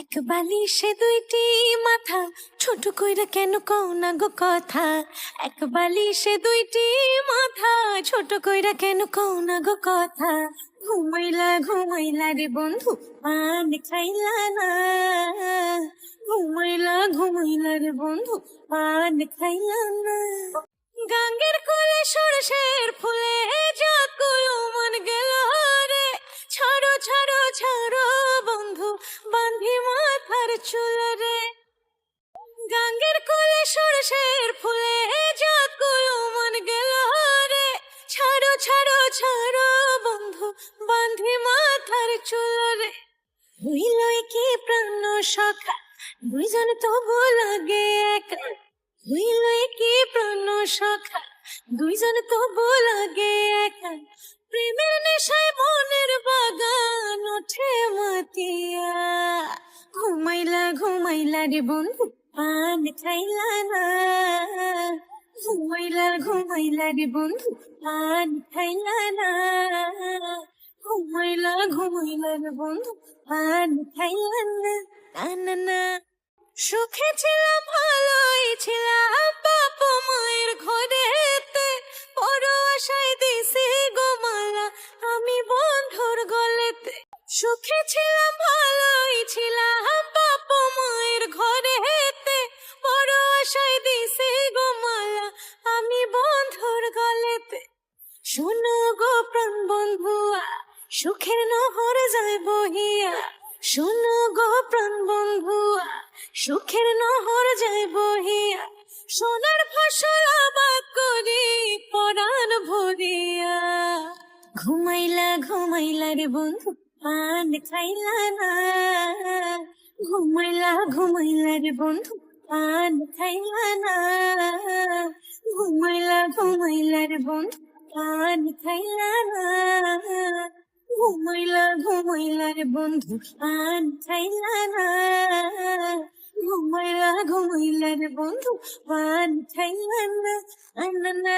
এক বালিশে দুইটি মাথা, ছোট কইরা কেন কও না গো কথা? এক বালিশে দুইটি মাথা, ছোট কইরা কেন কও না গো কথা? ঘুমাইলা ঘুমাইলা রে বন্ধু, পান খাইলা না। ঘুমাইলা ঘুমাইলা রে বন্ধু, পান খাইলা না। গাঙ্গের কোলে চুল রে। গাঙ্গের কোলে সরষের ফুলে জাকুল মন গেল রে। ছাড়ো ছাড়ো ছাড়ো বন্ধু বান্ধি মাথার চুল রে। হইল কি প্রাণ সখা, দুইজন তবু লাগে একা। হইল কি প্রাণ সখা, দুইজন তবু লাগে একা। প্রেমের নেশায় মনের বাগান ওঠে মাতিয়া ঘুমাইলা রে বন্ধু, পান খাইলা না ঘুমাইলা রে বন্ধু, পান খাইলা না ঘুমাইলা ঘুমাইলা রে বন্ধু, পান খাইলা না না না সুখে ছিলাম, ভালোই ছিলাম, বাপ মায়ের ঘরেতে। বড় আশায় দিছি গোমালা আমি বন্ধুর গলেতে। সুখে ছিলাম শোনো গো প্রাণ বন্ধুয়া সুখের নহর যায় বহিয়া। শোনো গো প্রাণ বন্ধুয়া সুখের নহর যায় বহিয়া। সোনার ফসল আবাদ করি, পরাণ ভরিয়া। ঘুমাইলা ঘুমাইলা রে বন্ধু, পান খাইলা না। ঘুমাইলা ঘুমাইলা রে বন্ধু, পান খাইলা না। ঘুমাইলা ঘুমাইলা রে বন্ধু পান খাইলা ঘুমাইলা ঘুমাইলা রে বন্ধু পান খাইলা না ঘুমাইলা ঘুমাইলা রে বন্ধু পান খাইলা না না।